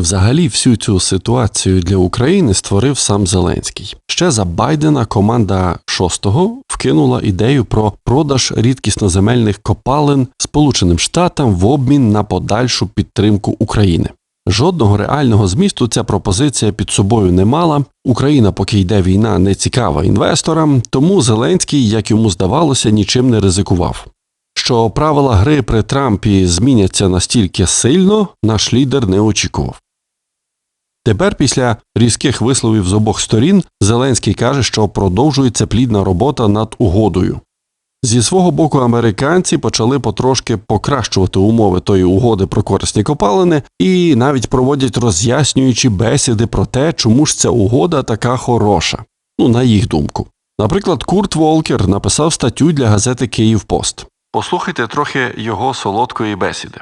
Взагалі, всю цю ситуацію для України створив сам Зеленський. Ще за Байдена команда шостого вкинула ідею про продаж рідкісноземельних копалин Сполученим Штатам в обмін на подальшу підтримку України. Жодного реального змісту ця пропозиція під собою не мала. Україна, поки йде війна, не цікава інвесторам, тому Зеленський, як йому здавалося, нічим не ризикував. Що правила гри при Трампі зміняться настільки сильно, наш лідер не очікував. Тепер, після різких висловів з обох сторін, Зеленський каже, що продовжується плідна робота над угодою. Зі свого боку, американці почали потрошки покращувати умови тої угоди про корисні копалини і навіть проводять роз'яснюючі бесіди про те, чому ж ця угода така хороша. Ну, на їх думку. Наприклад, Курт Волкер написав статтю для газети Київ Пост. Послухайте трохи його солодкої бесіди.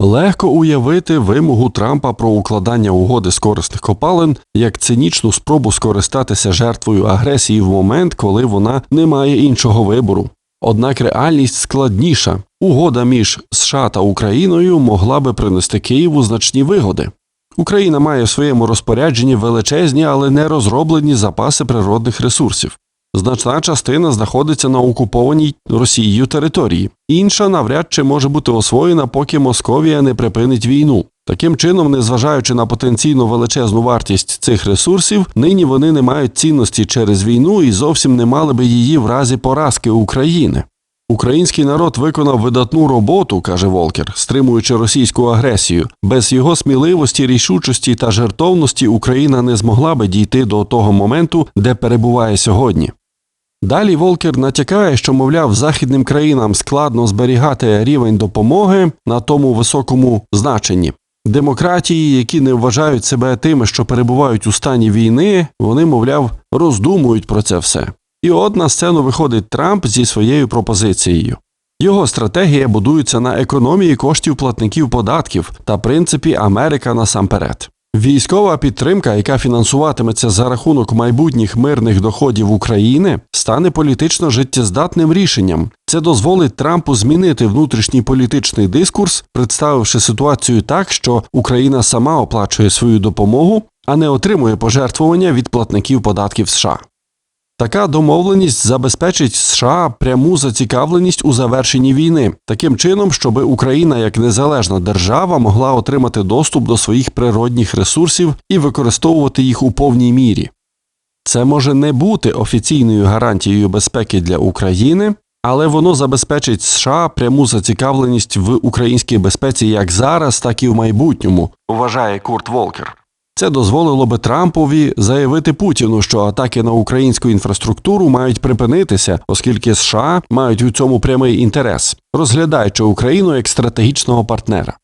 Легко уявити вимогу Трампа про укладання угоди з корисних копалин як цинічну спробу скористатися жертвою агресії в момент, коли вона не має іншого вибору. Однак реальність складніша. Угода між США та Україною могла би принести Києву значні вигоди. Україна має в своєму розпорядженні величезні, але не розроблені запаси природних ресурсів. Значна частина знаходиться на окупованій Росією території, інша навряд чи може бути освоєна, поки Московія не припинить війну. Таким чином, незважаючи на потенційно величезну вартість цих ресурсів, нині вони не мають цінності через війну і зовсім не мали би її в разі поразки України. Український народ виконав видатну роботу, каже Волкер, стримуючи російську агресію. Без його сміливості, рішучості та жертовності Україна не змогла би дійти до того моменту, де перебуває сьогодні. Далі Волкер натякає, що, мовляв, західним країнам складно зберігати рівень допомоги на тому високому значенні. Демократії, які не вважають себе тими, що перебувають у стані війни, вони, мовляв, роздумують про це все. І от на сцену виходить Трамп зі своєю пропозицією. Його стратегія будується на економії коштів платників податків та принципі Америка насамперед. Військова підтримка, яка фінансуватиметься за рахунок майбутніх мирних доходів України, стане політично життєздатним рішенням. Це дозволить Трампу змінити внутрішній політичний дискурс, представивши ситуацію так, що Україна сама оплачує свою допомогу, а не отримує пожертвування від платників податків США. Така домовленість забезпечить США пряму зацікавленість у завершенні війни, таким чином, щоб Україна як незалежна держава могла отримати доступ до своїх природних ресурсів і використовувати їх у повній мірі. Це може не бути офіційною гарантією безпеки для України, але воно забезпечить США пряму зацікавленість в українській безпеці як зараз, так і в майбутньому, вважає Курт Волкер. Це дозволило би Трампові заявити Путіну, що атаки на українську інфраструктуру мають припинитися, оскільки США мають у цьому прямий інтерес, розглядаючи Україну як стратегічного партнера.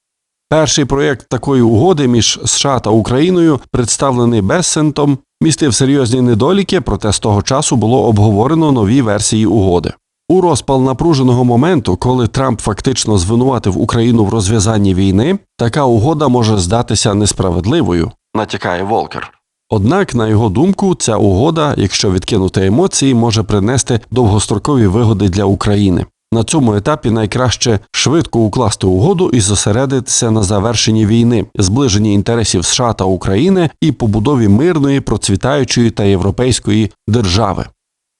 Перший проєкт такої угоди між США та Україною, представлений Бессентом, містив серйозні недоліки, проте з того часу було обговорено нові версії угоди. У розпал напруженого моменту, коли Трамп фактично звинуватив Україну в розв'язанні війни, така угода може здатися несправедливою, натякає Волкер. Однак, на його думку, ця угода, якщо відкинути емоції, може принести довгострокові вигоди для України. На цьому етапі найкраще швидко укласти угоду і зосередитися на завершенні війни, зближенні інтересів США та України і побудові мирної, процвітаючої та європейської держави.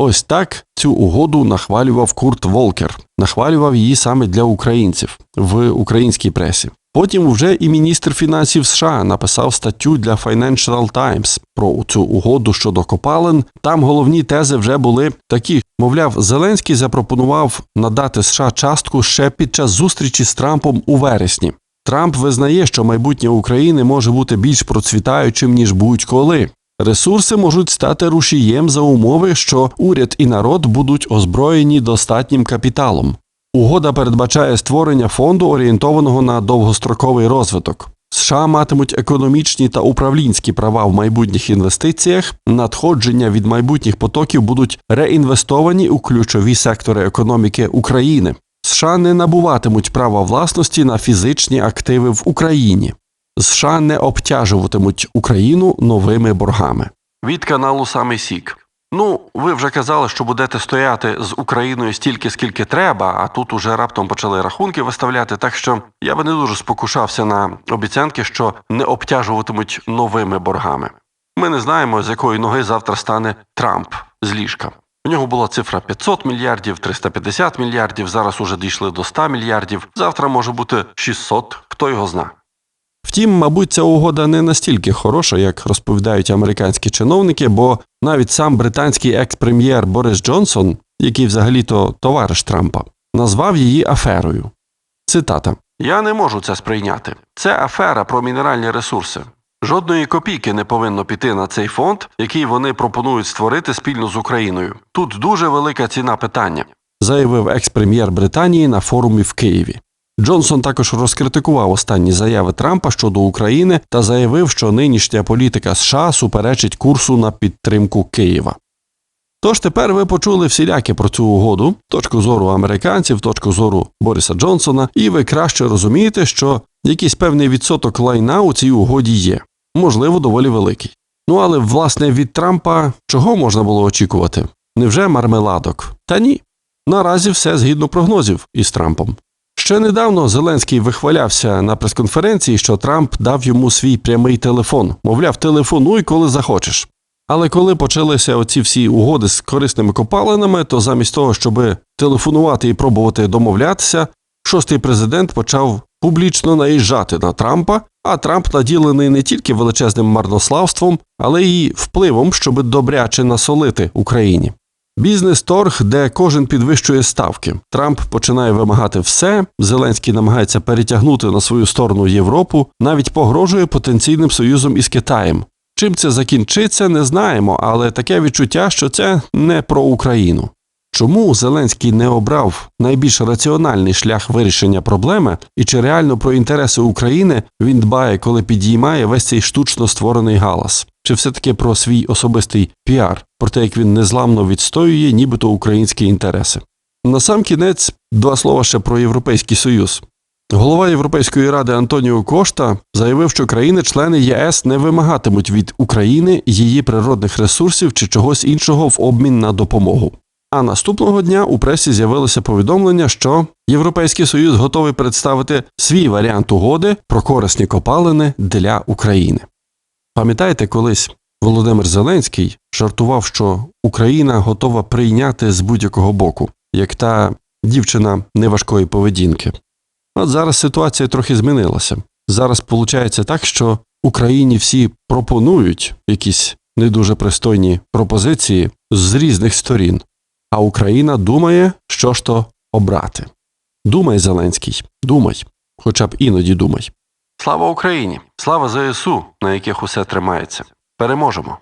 Ось так цю угоду нахвалював Курт Волкер, нахвалював її саме для українців в українській пресі. Потім вже і міністр фінансів США написав статтю для Financial Times про цю угоду щодо копалин. Там головні тези вже були такі: мовляв, Зеленський запропонував надати США частку ще під час зустрічі з Трампом у вересні. Трамп визнає, що майбутнє України може бути більш процвітаючим ніж будь-коли. Ресурси можуть стати рушієм за умови, що уряд і народ будуть озброєні достатнім капіталом. Угода передбачає створення фонду, орієнтованого на довгостроковий розвиток. США матимуть економічні та управлінські права в майбутніх інвестиціях, надходження від майбутніх потоків будуть реінвестовані у ключові сектори економіки України. США не набуватимуть права власності на фізичні активи в Україні. США не обтяжуватимуть Україну новими боргами. Від каналу Саме Сік. Ну, ви вже казали, що будете стояти з Україною стільки, скільки треба, а тут уже раптом почали рахунки виставляти. Так що я би не дуже спокушався на обіцянки, що не обтяжуватимуть новими боргами. Ми не знаємо, з якої ноги завтра стане Трамп з ліжка. У нього була цифра 500 мільярдів, 350 мільярдів. Зараз уже дійшли до 100 мільярдів. Завтра може бути 600, хто його зна. Втім, мабуть, ця угода не настільки хороша, як розповідають американські чиновники, бо навіть сам британський екс-прем'єр Борис Джонсон, який взагалі-то товариш Трампа, назвав її аферою. Цитата: Я не можу це сприйняти. Це афера про мінеральні ресурси. Жодної копійки не повинно піти на цей фонд, який вони пропонують створити спільно з Україною. Тут дуже велика ціна питання, заявив екс-прем'єр Британії на форумі в Києві. Джонсон також розкритикував останні заяви Трампа щодо України та заявив, що нинішня політика США суперечить курсу на підтримку Києва. Тож тепер ви почули всіляке про цю угоду, точку зору американців, точку зору Бориса Джонсона, і ви краще розумієте, що якийсь певний відсоток лайна у цій угоді є, можливо, доволі великий. Ну але власне від Трампа чого можна було очікувати? Невже мармеладок? Та ні. Наразі все згідно прогнозів із Трампом. Ще недавно Зеленський вихвалявся на прес-конференції, що Трамп дав йому свій прямий телефон, мовляв, телефонуй, коли захочеш. Але коли почалися оці всі угоди з корисними копалинами, то замість того, щоб телефонувати і пробувати домовлятися, шостий президент почав публічно наїжджати на Трампа, а Трамп наділений не тільки величезним марнославством, але й впливом, щоб добряче насолити Україні. Бізнес-торг, де кожен підвищує ставки. Трамп починає вимагати все. Зеленський намагається перетягнути на свою сторону Європу, навіть погрожує потенційним союзом із Китаєм. Чим це закінчиться, не знаємо, але таке відчуття, що це не про Україну. Чому Зеленський не обрав найбільш раціональний шлях вирішення проблеми, і чи реально про інтереси України він дбає, коли підіймає весь цей штучно створений галас? Чи все-таки про свій особистий піар, про те, як він незламно відстоює нібито українські інтереси? Насамкінець два слова ще про Європейський Союз. Голова Європейської ради Антоніо Кошта заявив, що країни-члени ЄС не вимагатимуть від України її природних ресурсів чи чогось іншого в обмін на допомогу. А наступного дня у пресі з'явилося повідомлення, що Європейський Союз готовий представити свій варіант угоди про корисні копалини для України. Пам'ятаєте, колись Володимир Зеленський жартував, що Україна готова прийняти з будь-якого боку, як та дівчина неважкої поведінки. От зараз ситуація трохи змінилася. Зараз виходить так, що Україні всі пропонують якісь не дуже пристойні пропозиції з різних сторін, а Україна думає, що ж то обрати. Думай, Зеленський, думай, хоча б іноді думай. Слава Україні! Слава ЗСУ, на яких усе тримається. Переможемо!